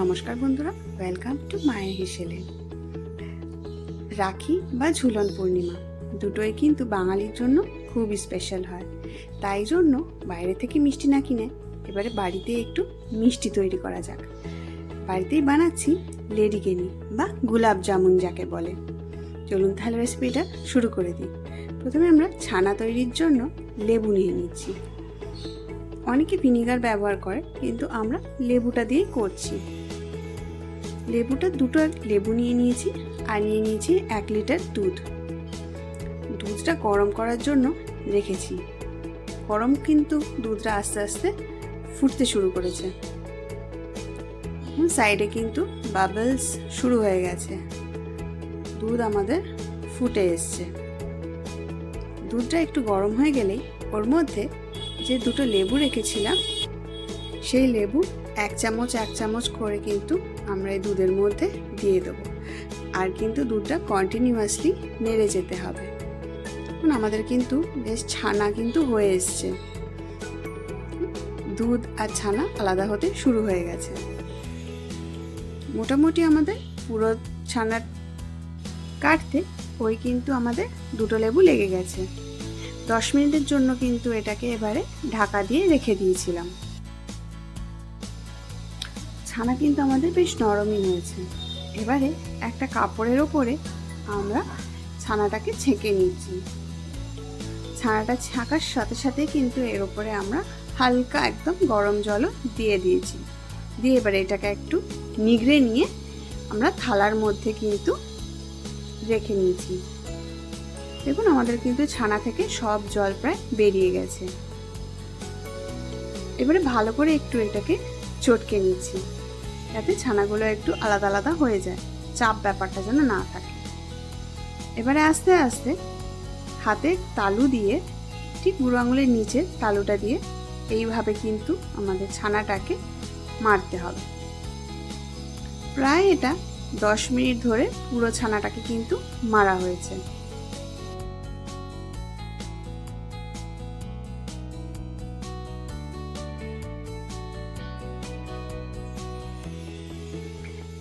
নমস্কার বন্ধুরা welcome to মায়ের হেসেলে রাখি বা ঝুলন পূর্ণিমা দুটোই কিন্তু বাঙালির জন্য খুব স্পেশাল হয়। তাই জন্য বাইরে থেকে মিষ্টি না কিনে এবারে বাড়িতে একটু মিষ্টি তৈরি করা যাক। বাড়িতেই বানাচ্ছি লেডিকেনি বা গোলাপ জামুন যাকে বলে। চলুন তাহলে রেসিপিটা শুরু করে দিই। প্রথমে আমরা ছানা তৈরির জন্য লেবু নিয়ে নিচ্ছি। অনেকে ভিনিগার ব্যবহার করে, কিন্তু আমরা লেবুটা দিয়েই করছি। লেবুটা দুটো লেবু নিয়ে নিয়েছি আর নিয়ে নিয়েছি এক লিটার দুধ। দুধটা গরম করার জন্য রেখেছি। গরম কিন্তু দুধটা আস্তে আস্তে ফুটতে শুরু করেছে। সাইডে কিন্তু বাবলস শুরু হয়ে গেছে। দুধ আমাদের ফুটে এসছে। দুধটা একটু গরম হয়ে গেলেই ওর মধ্যে যে দুটো লেবু রেখেছিলাম, সেই লেবু এক চামচ এক চামচ করে কিন্তু আমরা এই দুধের মধ্যে দিয়ে দেবো। আর কিন্তু দুধটা কন্টিনিউয়াসলি নেড়ে যেতে হবে। আমাদের কিন্তু বেশ ছানা কিন্তু হয়ে এসছে। দুধ আর ছানা আলাদা হতে শুরু হয়ে গেছে। মোটামুটি আমাদের পুরো ছানা কাটতে ওই কিন্তু আমাদের দুটো লেবু লেগে গেছে। দশ মিনিটের জন্য কিন্তু এটাকে এবারে ঢাকা দিয়ে রেখে দিয়েছিলাম। ছানা কিন্তু আমাদের বেশ নরমই হয়েছে এবারে একটা কাপড়ের ওপরে আমরা ছানাটাকে ছেঁকে নিচ্ছি। ছানাটা ছাঁকার সাথে সাথে কিন্তু এর ওপরে আমরা হালকা একদম গরম জলও দিয়ে দিয়েছি। দিয়ে এবারে এটাকে একটু নিগড়ে নিয়ে আমরা থালার মধ্যে কিন্তু রেখে নিয়েছি। দেখুন আমাদের কিন্তু ছানা থেকে সব জল প্রায় বেরিয়ে গেছে। এবারে ভালো করে একটু এটাকে চটকে নিচ্ছি। যাতে ছানাগুলো একটু আলাদা আলাদা হয়ে যায়। চাপ ব্যাপারটা যেন না থাকে। এবারে আস্তে আস্তে হাতে তালু দিয়ে ঠিক বুড়ো আঙুলের নিচে তালুটা দিয়ে এইভাবে কিন্তু আমাদের ছানাটাকে মারতে হবে। প্রায় এটা দশ মিনিট ধরে পুরো ছানাটাকে কিন্তু মারা হয়েছে।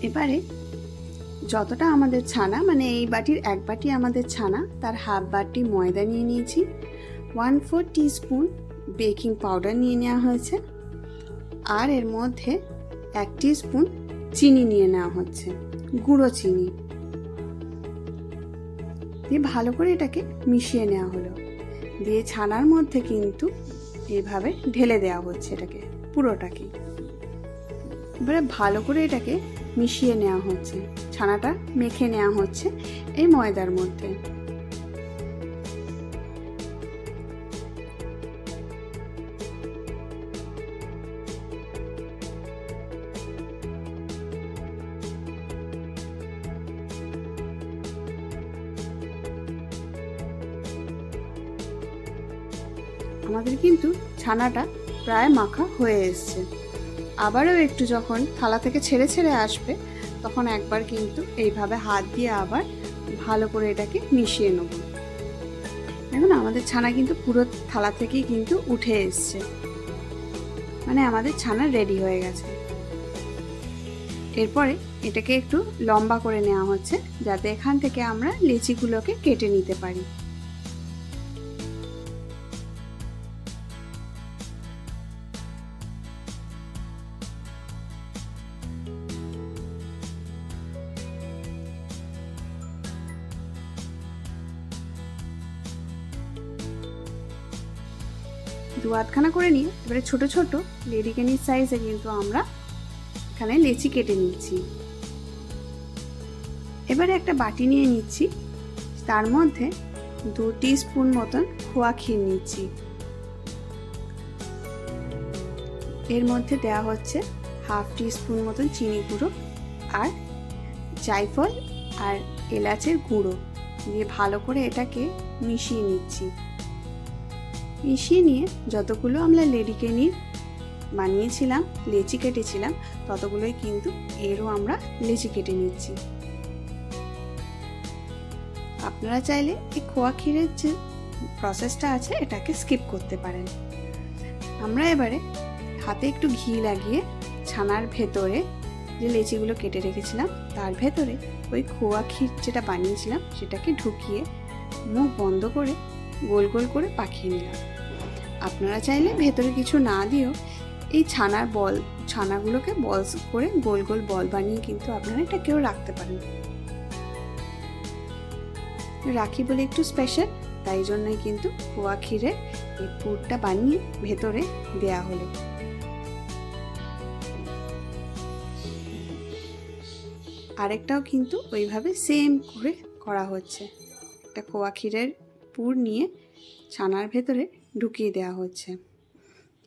এবারে যতটা আমাদের ছানা মানে এই বাটির এক বাটি আমাদের ছানা, তার হাফ বাটি ময়দা নিয়ে নিয়েছি one four spoon baking powder নিয়ে নেওয়া হয়েছে, আর এর মধ্যে এক স্পুন চিনি নিয়ে নেওয়া হচ্ছে, গুঁড়ো চিনি। দিয়ে ভালো করে এটাকে মিশিয়ে নেওয়া হলো। দিয়ে ছানার মধ্যে কিন্তু এইভাবে ঢেলে দেওয়া হচ্ছে এটাকে, পুরোটাকে। এবারে ভালো করে এটাকে মিশিয়ে নেওয়া হচ্ছে। ছানাটা মেখে নেওয়া হচ্ছে এই ময়দার মধ্যে। আমাদের কিন্তু ছানাটা প্রায় মাখা হয়ে এসছে। আবারও একটু যখন থালা থেকে ছেড়ে ছেড়ে আসবে, তখন একবার কিন্তু এইভাবে হাত দিয়ে আবার ভালো করে এটাকে মিশিয়ে নেব। দেখুন, আমাদের ছানা কিন্তু পুরো থালা থেকেই কিন্তু উঠে এসছে। মানে আমাদের ছানা রেডি হয়ে গেছে। এরপরে এটাকে একটু লম্বা করে নেওয়া হচ্ছে, যাতে এখান থেকে আমরা লিচিগুলোকে কেটে নিতে পারি। দু আধখানা করে নিয়ে এবারে ছোট ছোট লেডিকেনির সাইজে কিন্তু আমরা এখানে লেচি কেটে নিচ্ছি। এবারে একটা বাটি নিয়ে নিচ্ছি। তার মধ্যে দু স্পুন মতন খোয়া ক্ষীর নিচ্ছি। এর মধ্যে দেওয়া হচ্ছে হাফ স্পুন মতন চিনি গুঁড়ো আর জায়ফল আর এলাচের গুঁড়ো। দিয়ে ভালো করে এটাকে মিশিয়ে নিচ্ছি। মিশিয়ে নিয়ে যতগুলো আমরা লেডিকেনির বানিয়েছিলাম, লেচি কেটেছিলাম, ততগুলোই কিন্তু এরও আমরা লেচি কেটে নিচ্ছি। আপনারা চাইলে এই খোয়া ক্ষীরের যে প্রসেসটা আছে, এটাকে স্কিপ করতে পারেন। আমরা এবারে হাতে একটু ঘি লাগিয়ে ছানার ভেতরে যে লেচিগুলো কেটে রেখেছিলাম, তার ভেতরে ওই খোয়া ক্ষীর যেটা বানিয়েছিলাম, সেটাকে ঢুকিয়ে মুখ বন্ধ করে গোল গোল করে পাকিয়ে নিলাম। আপনারা চাইলে ভেতরে কিছু না দিয়েও এই ছানার বল, ছানাগুলোকে বলস করে গোল গোল বল বানিয়ে কিন্তু আপনারা এটা কেউ রাখতে পারেন। রাখি বলে একটু স্পেশাল তাই জন্যই কিন্তু খোয়া ক্ষীরে এই পুরটা বানিয়ে ভেতরে দেয়া হলো। আরেকটাও কিন্তু ওইভাবে সেম করে করা হচ্ছে। একটা খোয়া ক্ষীরের পুর নিয়ে ছানার ভেতরে ঢুকিয়ে দেওয়া হচ্ছে।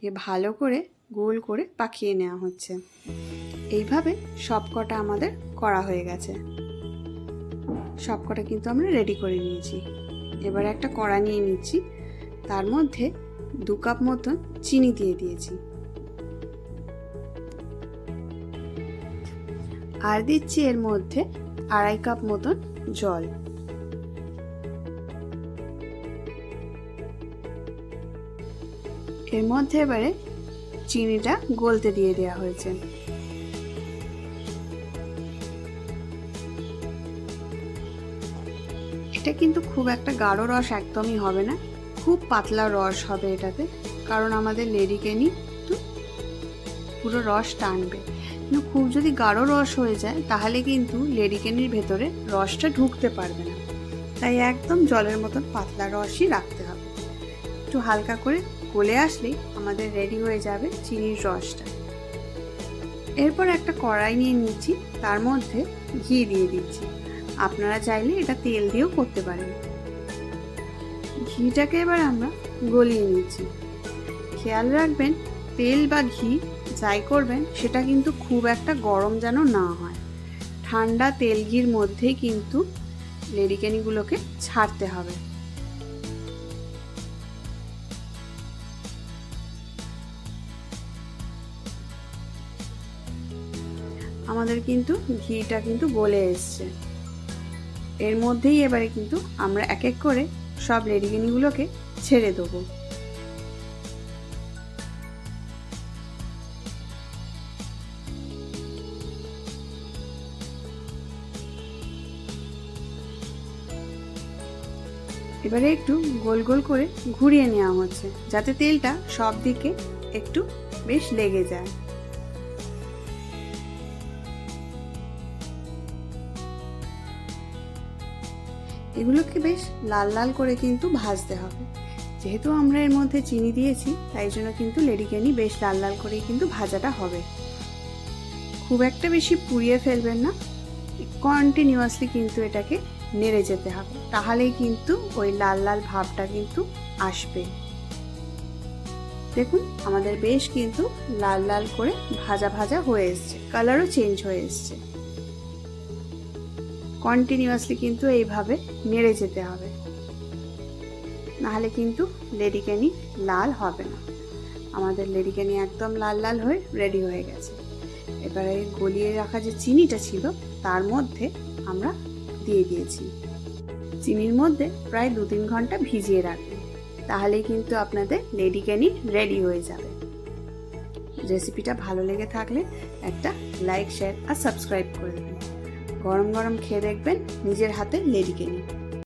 এ ভালো করে গোল করে পাকিয়ে নেওয়া হচ্ছে। এইভাবে সবকটা আমাদের করা হয়ে গেছে। সবকটা কিন্তু আমরা রেডি করে নিয়েছি। এবার একটা কড়া নিয়ে নিচ্ছি। তার মধ্যে দু কাপ মতন চিনি দিয়ে দিয়েছি। আর দিচ্ছি এর মধ্যে আড়াই কাপ মতন জল। এর মধ্যে এবারে চিনিটা গলতে দিয়ে দেওয়া হয়েছে। এটা কিন্তু খুব একটা গাঢ় রস একদমই হবে না, খুব পাতলা রস হবে এটাতে, কারণ আমাদের লেডিকেনি পুরো রস টানবে। কিন্তু খুব যদি গাঢ় রস হয়ে যায়, তাহলে কিন্তু লেডিকেনির ভেতরে রসটা ঢুকতে পারবে না। তাই একদম জলের মতন পাতলা রসই রাখতে হবে। একটু হালকা করে গলে আসলেই আমাদের রেডি হয়ে যাবে চিনির রসটা। এরপর একটা কড়াই নিয়ে নিচ্ছি তার মধ্যে ঘি দিয়ে দিচ্ছি। আপনারা চাইলে এটা তেল দিয়েও করতে পারেন। ঘিটাকে এবার আমরা গলিয়ে নিচ্ছি। খেয়াল রাখবেন, তেল বা ঘি যাই করবেন, সেটা কিন্তু খুব একটা গরম যেন না হয়। ঠান্ডা তেল ঘির মধ্যেই কিন্তু লেডিকেনিগুলোকে ছাড়তে হবে। আমাদের কিন্তু ঘিটা কিন্তু গলে এসছে। এর মধ্যেই এবারে কিন্তু আমরা এক এক করে সব লেডিকেনিগুলোকে ছেড়ে দেবো। এবারে একটু গোল গোল করে ঘুরিয়ে নেওয়া হচ্ছে, যাতে তেলটা সব দিকে একটু বেশ লেগে যায়। এগুলোকে বেশ লাল লাল করে কিন্তু ভাজতে হবে। যেহেতু আমরা এর মধ্যে চিনি দিয়েছি, তাই জন্য কিন্তু লেডিকেনি বেশ লাল লাল করেই কিন্তু ভাজাটা হবে। খুব একটা বেশি পুড়িয়ে ফেলবেন না কন্টিনিউয়াসলি কিন্তু এটাকে নেড়ে যেতে হবে, তাহলেই কিন্তু ওই লাল লাল ভাবটা কিন্তু আসবে। দেখুন, আমাদের বেশ কিন্তু লাল লাল করে ভাজা ভাজা হয়ে এসছে কালারও চেঞ্জ হয়ে এসছে। কন্টিনিউয়াসলি কিন্তু এইভাবে নেড়ে যেতে হবে। নাহলে কিন্তু লেডিকেনি লাল হবে না। আমাদের লেডিকেনি একদম লাল লাল হয়ে রেডি হয়ে গেছে। এবারে গলিয়ে রাখা যে চিনিটা ছিল, তার মধ্যে আমরা দিয়ে দিয়েছি। চিনির মধ্যে প্রায় দু তিন ঘণ্টা ভিজিয়ে রাখবেন তাহলেই কিন্তু আপনাদের লেডিকেনি রেডি হয়ে যাবে। রেসিপিটা ভালো লেগে থাকলে একটা লাইক শেয়ার আর সাবস্ক্রাইব করে দেবেন। গরম গরম খেয়ে দেখবেন নিজের হাতে লেডিকেনি।